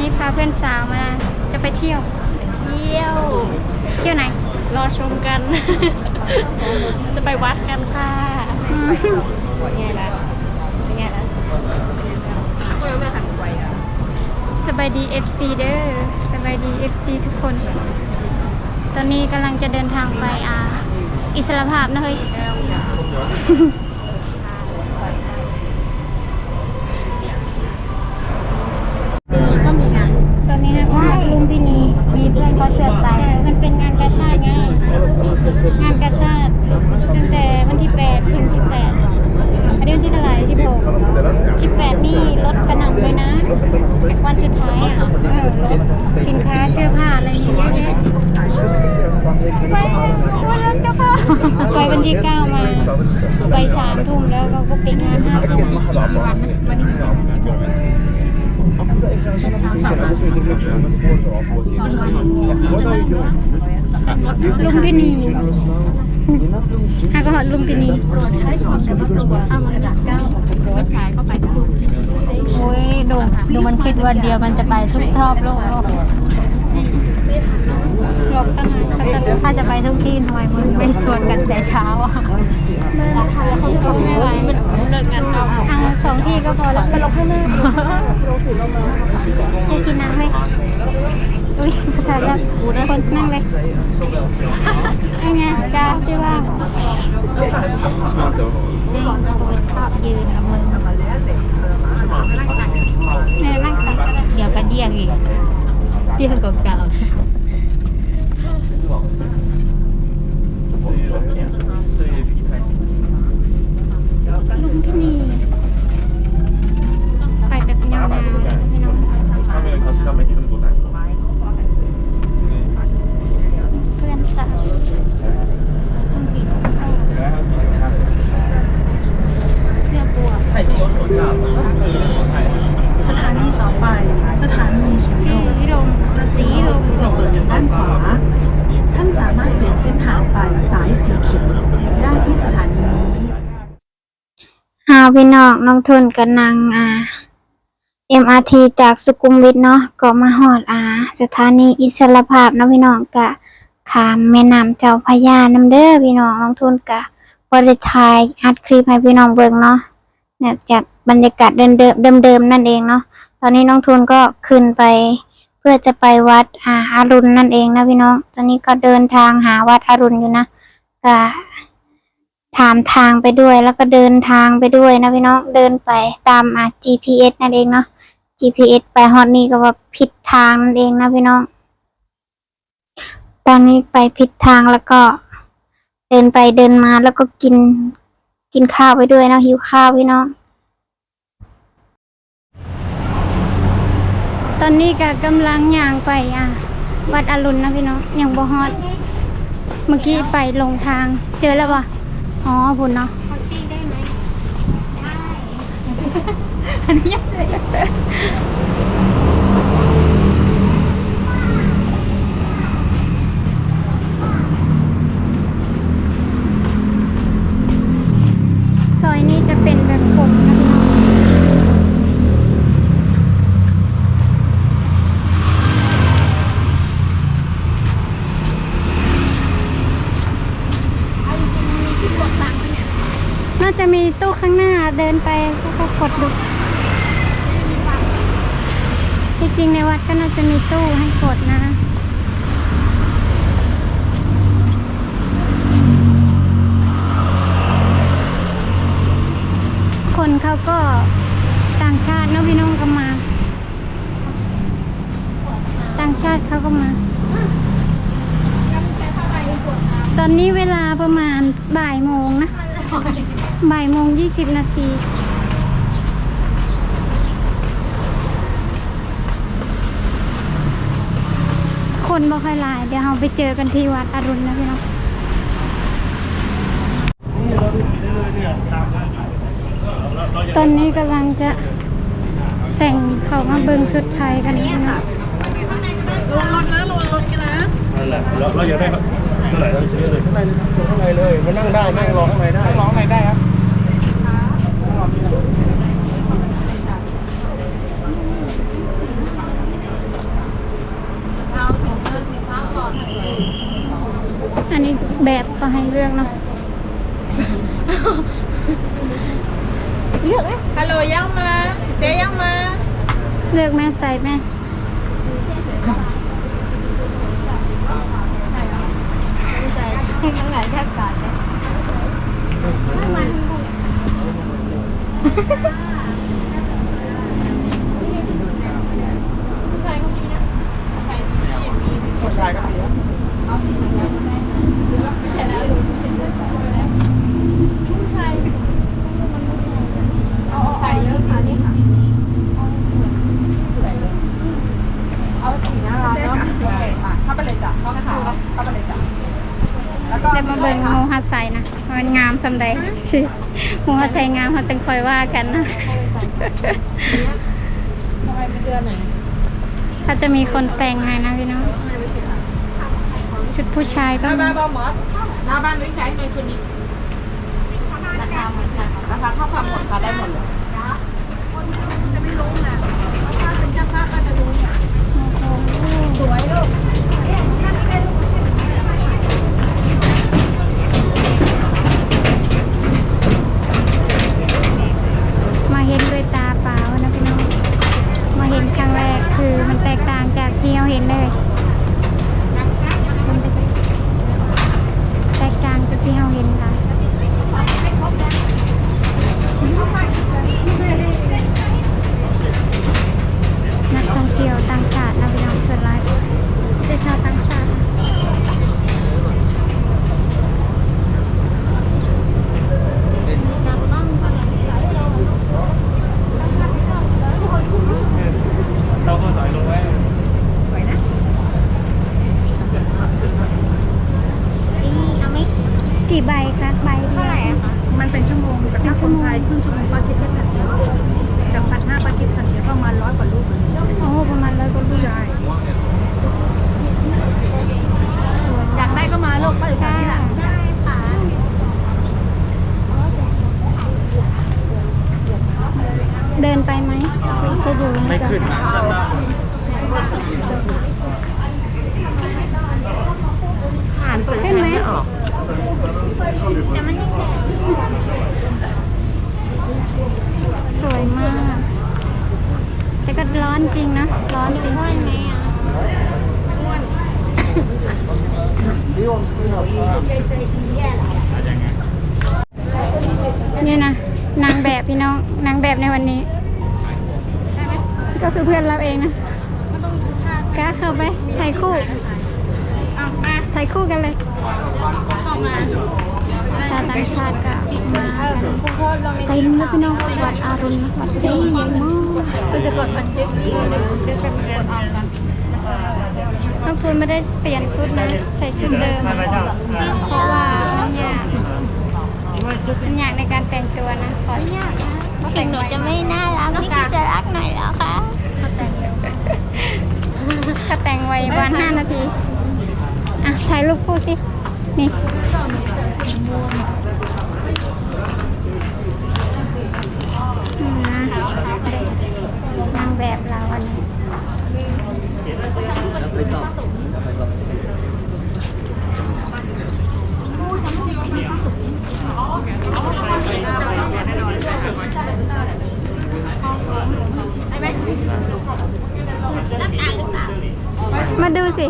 นี้พาเพื่อนสาวมาจะไปเที่ยว เที่ยว เที่ยวไหน รอชมกัน จะไปวัดกันค่ะอืมเป็นไงล่ะเป็นไงล่ะเออไม่หันไวอะสบายดี FC เด้อสบายดี FC ทุกคน ตอนนี้กำลังจะเดินทางไปอ่าอิสรภาพนะเฮ้ย ทีนี้ก็มีงาน ตอนนี้นะว่าลุงพี่นีมีเพื่อนเขาเชิญไป มันเป็นงานกาชาติไง งานกาชาติตั้งแต่วันที่ 8 ถึง 18อันนี้วันที่เท่าไหร่16 18 นี่ลดกระหน่ำเลยนะ วันสุดท้ายอะ เออลดสินค้าเสื้อผ้าอะไรนี่เยอะแยะไปวันนั้นเจ้าค่ะไปวันที่ 9 มา ไปสามทุ่ มแล้วเราก็ปิดงานห้าทุ่มวันนี้กี่วันสิบหกลุงพินีฮะก็หอดลุงพินีถ้ามันดักเก้าไม่ใช้ก็ไปทุกโอ้ยดูดูมันคิดวันเดียวมันจะไปทุกทอบโลก โลกหลบตั้งถ้าจะไปทุกที่ทำไมมึงไม่ชวนกันแต่เช้าอะเขาไม่ไหวมันเลิกงานเก้าเอาสองที่ก็พอแล้วไปลงข้างหน้าจะกินน้ำไหมอุ้ยภาษาแล้วคนนั่งเลยไอ้ไงจ้าชื่อว่าจริงกูชอบยืนกับมึงเนี่ยนั่งตักก็ได้เดี๋ยวก็เดี่ยงอีกเดี่ยงกว่าเก่า ลุงที่นี่ไปแบบยาวๆพี่น้องเพื่อนสาวต้องกินเสื้อกลัว สถานีต่อไป สถานีสี สีลมสีลม จะเปิดด้านขวา ท่านสามารถเปลี่ยนเส้นทาง ไปสายสีเขียวได้ที่สถานีนี้หาพี่น้องน้องทุนกับนางอ่า MRT จากสุขุมวิทเนาะก็มาฮอดอา สถานีอิสรภาพนะพี่น้องกะขามแม่น้ำเจ้าพระยานำเด้อพี่น้องน้องทุนกะบริทายอัดคลิปให้พี่น้องเบิ่งเนาะเนื่องจากบรรยากาศเดิมเดิมเดิมๆนั่นเองเนาะตอนนี้น้องทุนก็ขึ้นไป เพื่อจะไปวัดอาอารุณนั่นเองนะพี่น้อง ตอนนี้ก็เดินทางหาวัดอารุณอยู่นะ กะถามทางไปด้วยแล้วก็เดินทางไปด้วยนะพี่น้องเดินไปตามอะ GPS นั่นเองเนาะ GPS ไปฮอดนี่ก็ว่าผิดทางนั่นเองนะพี่น้อง ตอนนี้ไปผิดทางแล้วก็ เดินไปเดินมาแล้วก็กินกินข้าวไปด้วยนะหิวข้าวพี่น้อง ตอนนี้ก็กำลังย่างไปอะ วัดอรุณนะพี่น้องยังบ่ฮอด เมื่อกี้ไปลงทางเจอแล้วปะอ๋อบุญเนาะอันนี้ยังเลยซอยนี้จะเป็นแบบผมนะพี่น้อง น่าจะมีตู้ข้างหน้าเดินไปแล้วก็กดดู จริงๆในวัดก็น่าจะมีตู้ให้กดนะ คนเขาก็ต่างชาติเนอะพี่น้องก็มา ต่างชาติเขาก็มา ตอนนี้เวลาประมาณบ่ายโมงนะบ่ายโมงยี่สิบนาทีคนบ่ค่อยหลาย เดี๋ยวเราไปเจอกันที่วัดอรุณนะพี่น้อง ตอนนี้กำลังจะแต่งเขามาเบิงชุดไทยกันนี่ค่ะลงรถนะลงรถกันนะนั่นแหละเราเราอยากได้เท่าไหร่เราซื้อเลยข้างในข้างในเลยมานั่งได้นั่งรอข้างในได้รอข้างในได้ครับอันนี้แบบก็ให้เรื่องเนาะ ฮัลโหลย่างมาเจ๊ย่างมาเลือกแม่ใส่แม่ใช่ให้ทั้งหลายแทบขาดเลยผู้ชายก็มีนะใส่เยอะสีนี้ค่ะเอาสีน่ารักเนาะเข้าไปเลยจ้ะเข้าไปค่ะเข้าไปเลยจ้ะ แล้วก็จะมาเบิ่งหมูฮัดใส่นะว่ามันงามสำใดหมูฮัดใส่งามเขาจึงคอยว่ากันนะทำไมเป็นเดือนไหนเขาจะมีคนแต่งให้นะพี่น้องชุดผู้ชายก็หน้ามีบ้านบ้าหมอหน้าบ้านวิ่งใช้ในคืนนี้ราคาเหมือนกันราคาเท่ากันหมดค่ะได้หมดเลยมาเห็นด้วยตาเปล่านะพี่น้องมาเห็นค รั้งแรกคือมันแตกต่างจากที่เราเห็นเลยแตกต่างจากที่เราเห็นค่ะนักท่องเที่ยวต่างชาตินะพี่น้องส่วนหลายเป็นชาวต่างชาติ เราก็ต่อยลงไว้ กี่ใบคะใบเท่าไหร่อะคะ มันเป็นชั่วโมงแต่ถ้าคน ไทยครึ่งชั่วโมงปลาคิดแค่พันเดียวจากพันห้าปลาคิดพันเดียวประมาณร้อยกว่าลูกเลย โอ้ประมาณร้อยกว่าลูก ใช่อยากได้ก็มาลูกป้าอยู่ที่นี่แหละ เดินไปไหมจะอยู่ ไม่ขึ้น อ่านเปิด ขึ้นไหม ออก สวยมาก แต่ก็ ร้อนจริงนะ ร้อนจริงไหมอะเนี่ยนะนางแบบพี่น้องนางแบบในวันนี้ ก็คือเพื่อนเราเองนะกล้าเข้าไปถ่ายคู่ถ่ายคู่กันเลยเข้ามา ชาวต่างชาติก็มาเออกันคุณพ่อลองในเต็มเลยพี่น้องวัดอารุณนะวัดใหญ่ใหญ่มากก็จะกดพันทิปนี้เลยเดี๋ยวเป็นกดเอากันน้องทูนไม่ได้เปลี่ยนชุดนะใส่ชุดเดิม เพราะว่ามันยากมันยากในการแต่งตัวนะขอยากนะถึงหนูจะไม่น่ารักนี่ก็จะรักหน่อยแล้วค่ะก็แต่งไว้วันห้านาที อะถ่ายรูปคู่สิ นี่ นี่นะนางแบบเราอันนี้มาดูสิ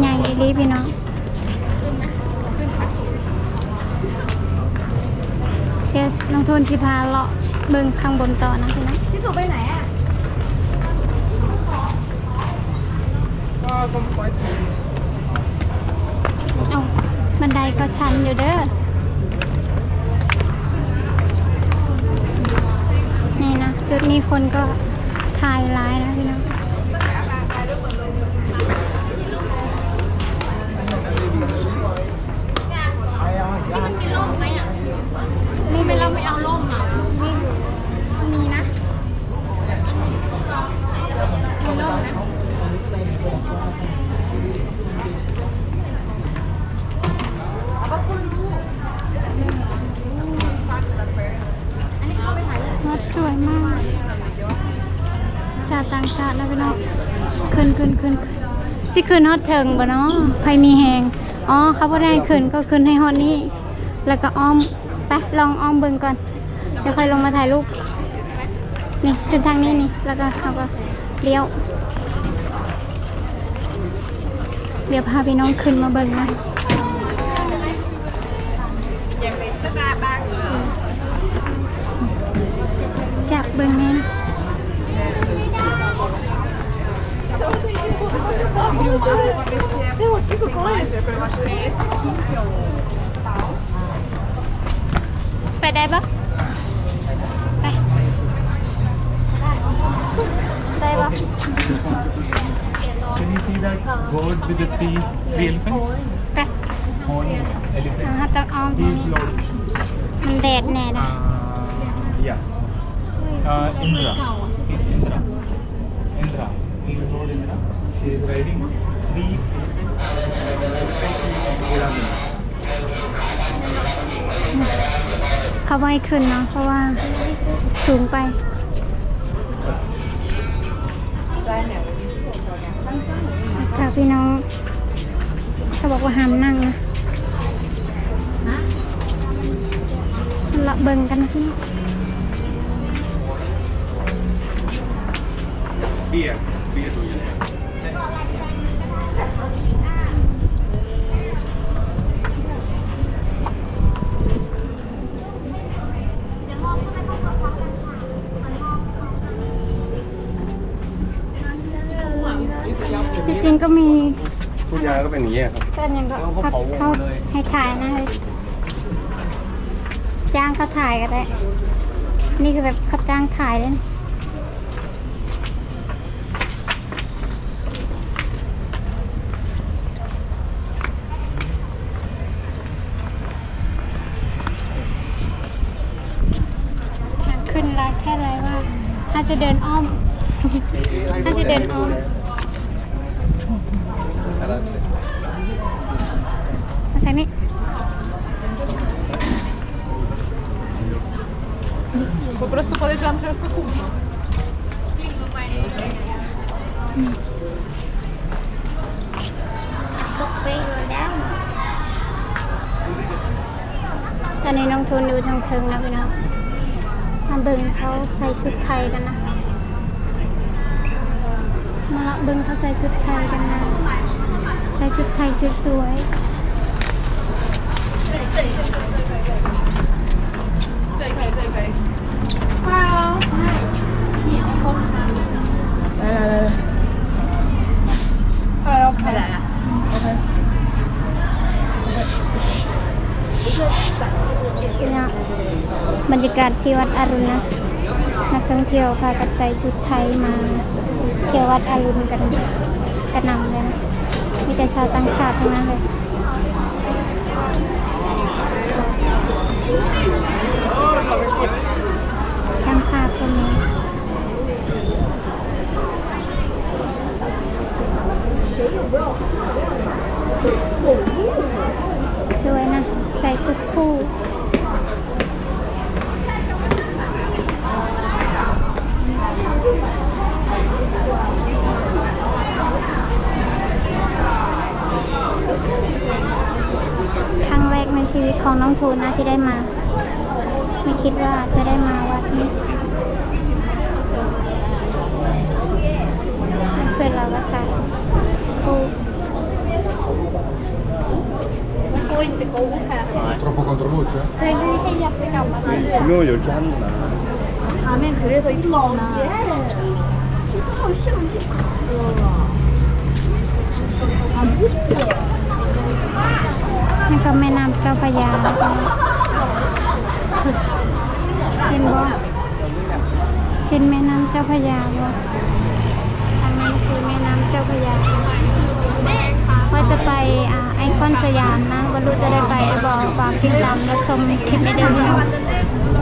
ใหญ่อีหลีพี่น้องเดี๋ยวน้องทุนสิพาเลาะเบิ่งข้างบนต่อนะพี่น้องพี่สุไปไหนอะเอาบันไดก็ชันอยู่เด้อ นี่นะ จุดนี้คนก็ถ่ายร้ายนะพี่น้อง นี่ไม่เราไม่เอาล่มอะ มีนะ มีล่มนะอันนี้เข้าไปถ่ายรูป วัดสวยมาก ขึ้นขึ้นขึ้นสิขึ้นฮอดเทิงบ่เนาะใครมีแหงอ๋อเขาบ่ได้ให้ขึ้นก็ขึ้นให้ฮอดนี้ แล้วก็อ้อมไปลองอ้อมเบิ่งก่อนเดี๋ยวค่อยลงมาถ่ายรูปนี่ขึ้นทางนี้นี่ แล้วก็เขาก็เลี้ยวเดี๋ยวพาพี่น้องขึ้นมาเบิ่งนะ ยังเป็นสตาร์บ้างเลย จับเบิ่งแน่ ไปได้ปะไปได้ปะ Can you see that bird with the three, three elephants? ไป Horn อ่า elephant. ฮะต้องอ้อม He is Lord. มันแดดแน่นะ Uh, yeah. Uh, Indra. He's Indra. Indra. He is Lord Indra. He is riding เขาไม่ขึ้นเนาะเพราะว่าสูงไป ค่ะพี่น้องเขาบอกว่าห้ามนั่งนะเราเบิ่งกันนะพี่น้อง Beer. Beer. ที่ จริงก็มีพูดยาก็เป็นอย่างนี้ยครับ ก็ยังก็เขาเขาเผาเขาเลยให้ถ่ายนะเฮ้ยจ้างเขาถ่ายก็ได้ นี่คือแบบเขาจ้างถ่ายเลยนะทางขึ้นลายแค่ไรว่าถ้าจะเดินอ้อมถ้าจะเดินอ้อม มาทางนี้ Po prostu podejrzewam, że w kuchni. ตกไปเลยแล้ว ตอนนี้น้องทุนดูทางเทิงนะพี่น้องมาเบิ่งเขาใส่ชุดไทยกันนะ มาละเบิ่งเขาใส่ชุดไทยกันนะ ใส่ชุดไทยสวยๆ ปล่าเออเออโอเอะไรอ่โอเคนี่ยบรรยากาศที่วัดอรุณนะ นักท่องเที่ยวพากันใส่ชุดไทยมา เที่ยววัดอรุณกันกระนำเลยนะ มีแต่ชาวต่างชาติทั้งนั้นเลย ภาพตรงนี้สวยนะ ใส่ชุดคู่ 이렇게 하는구나. 밤엔 그래서 이쁘구나. นี่ก็แม่น้ำเจ้าพระยานะคะเห็นบ่เห็นแม่น้ำเจ้าพระยาบ่ทางนั้นคือแม่น้ำเจ้าพระยาว่าจะไปอ่าไอคอนสยามนะว่ารู้จะได้ไปหรือบ่ฝากติดตามรับชมคลิปในเดือนนี้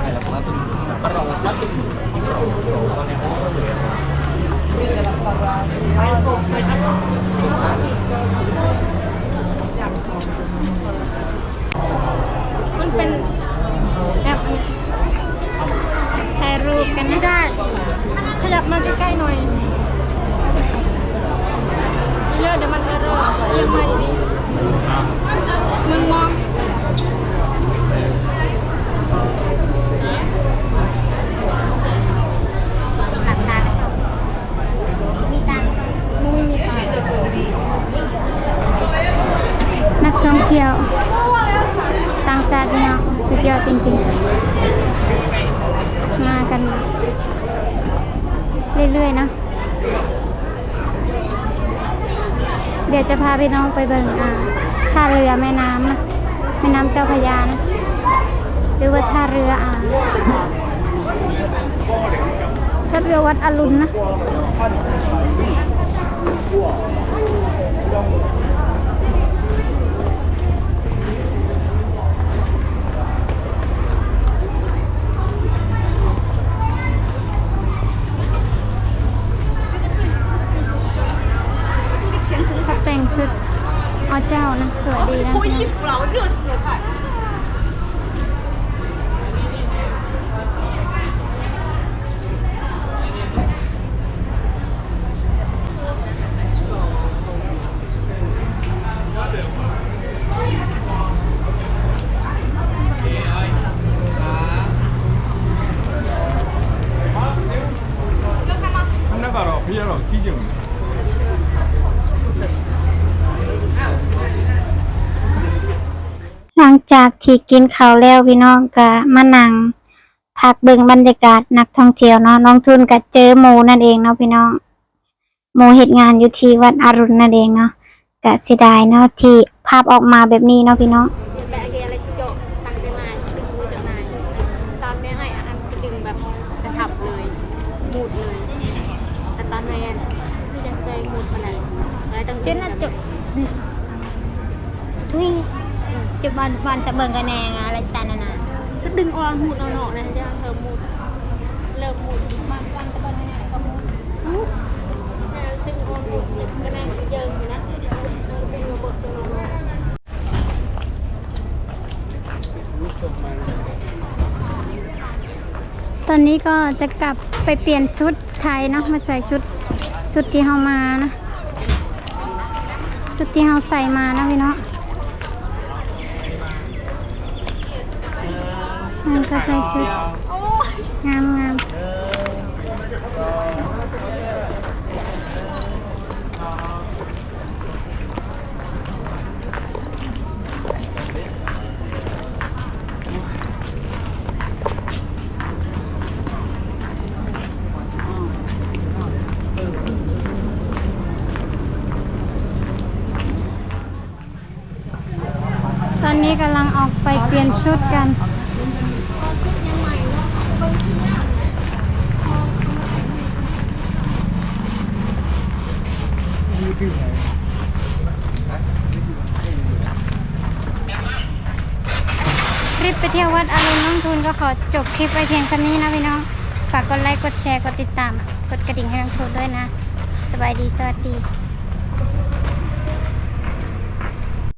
Hai là quá มันเป็นแอปถ่ายรูปกันนะได้ ขยับมาใกล้ๆหน่อยเยอะเดี๋ยวมันเออร์เรอร์เอียงมาดีๆมึงมอง หลับตาแล้วก็มีตังค์ มึงไม่มีตา นักท่องเที่ยวต่างชาติเนาะสุดยอดจริงๆ มากัน เรื่อยๆนะ เดี๋ยวจะพาพี่น้องไปเบิ่งอ่าท่าเรือแม่น้ำนะแม่น้ำเจ้าพระยานะหรือว่าท่าเรืออ่าท่าเรือวัดอรุณนะ แต่งชุดอ๋อเจ้านะสวยดีนะพี่น้ จากที่กินข้าวแล้วพี่น้องก็มานั่งพักเบิ่งบรรยากาศนักท่องเที่ยวเนาะน้องทุนก็เจอหมูนั่นเองเนาะพี่น้องหมูเฮ็ดงานอยู่ที่วัดอรุณนั่นเองเนาะก็เสียดายเนาะที่ภาพออกมาแบบนี้เนาะพี่น้องแบกเกอะไรโจกตั้งใจมาดึงมือจากนายตอนนี้ให้อาหารจะดึงแบบกระชับเลย จะเคยมูดมาไหนอะไรตั้งจนน่ะจุทุยจุบอลบอลตะเบิงกันแนงอะไรตานานาก็ดึงออกมูดเอาหนอกนะจะเธอมูดเลิกมูดบอลบอลตะเบิงกันแนงก็มูมูดดึงออกมูดก็แน่เยิงอยู่นะดึงระบบตัวโน้ตอนนี้ก็จะกลับไปเปลี่ยนชุดไทยเนาะมาใส่ชุดชุดที่เฮามานะชุดที่เฮาใส่มานะพี่น้องมัน ก็ใส่ชุดงามงามตอนนี้กำลังออกไปเปลี่ยนชุดกัน คลิปไปเที่ยววัดอรุณน้องทุนก็ขอจบคลิปไปเพียงสักนี้นะพี่น้อง ฝากกดไลค์ กดแชร์ กดติดตาม กดกระดิ่งให้น้องทุนด้วยนะ สบายดี สวัสดี